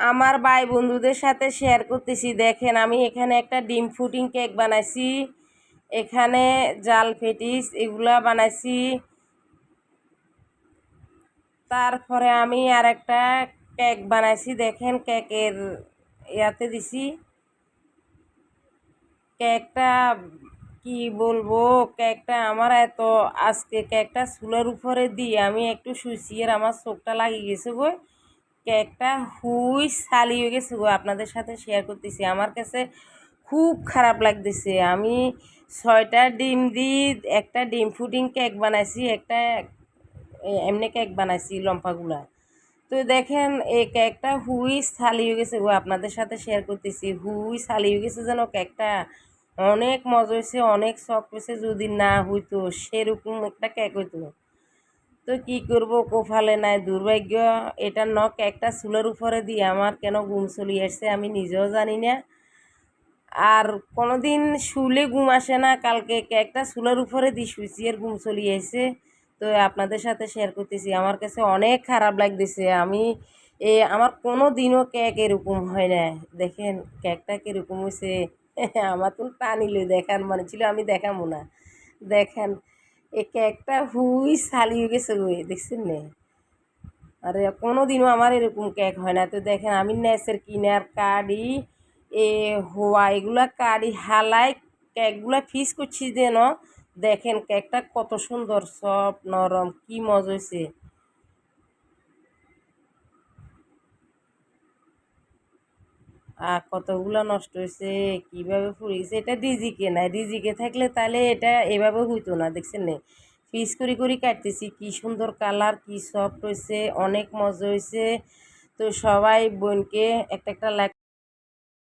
আমার ভাই বন্ধুদের সাথে শেয়ার করতেছি। দেখেন, আমি এখানে একটা ডিম ফুডিং কেক বানাইছি। এখানে জাল, ফেটিস এগুলা বানাইছি। তারপরে আমি আর একটা কেক বানাইছি। দেখেন কেকের ইয়াতে দিছি। কেকটা কি বলব? কেকটা আমার এত, আজকে কেকটা চুলের উপরে দিয়ে আমি একটু শুইছি আর আমার চোখটা লাগিয়ে গেছে গো। কেকটা হুই সালি হয়ে গেছে গো, আপনাদের সাথে শেয়ার করতেছি। আমার কাছে খুব খারাপ লাগতেছে। আমি ছয়টা ডিম দিয়ে একটা ডিম ফুডিং কেক বানাইছি, একটা এমনি কেক বানাইছি লম্পাগুলা। তো দেখেন, এই কেকটা হুই সালি হয়ে গেছে গো, আপনাদের সাথে শেয়ার করতেছি। হুই সালি হয়ে গেছে যেন কেকটা অনেক মজা হয়েছে অনেক শখ হয়েছে যদি না হইতো, সেরকম একটা কেক হইতো। তো কি করব কোফালে নাই দুর্ভাগ্য। এটা ন কেকটা চুলের উপরে দিয়ে আমার কেন ঘুম চলি আসছে আমি নিজেও জানি না। আর কোনোদিন শুলে ঘুম আসে না, কালকে কেকটা চুলের উপরে দিয়ে শুয়েছি আর ঘুম চলি আসছে। তো আপনাদের সাথে শেয়ার করতেছি, আমার কাছে অনেক খারাপ লাগতেছে। আমি এ, আমার কোনো দিনও কেক এরকম হয় না। দেখেন কেকটা কীরকম হয়েছে আমার তো টানিলে দেখার মানে ছিল, আমি দেখাবো না। দেখেন এই একটা হুই সালি হয়ে গেছে গো দেখছেন নে? আরে কোনো দিনও আমার এরকম কেক হয় না। তো দেখেন, আমি নেসের কিনার কাড়ি, এ হোয়া, এগুলা কাড়ি হালাই কেকগুলা ফিস করছি যেন। দেখেন, কেকটা কত সুন্দর, সব নরম, কি মজা হয়েছে কতগুলো নষ্ট হয়েছে, কীভাবে ফুরে গেছে এটা ডিজিকে না ডিজিকে থাকলে তাহলে এটা এভাবে হইতো না, দেখছেন নেই পিস করি করি কাটতেছি, কি সুন্দর কালার কি সফট হয়েছে, অনেক মজা হয়েছে। তো সবাই বোনকে একটা একটা লাইক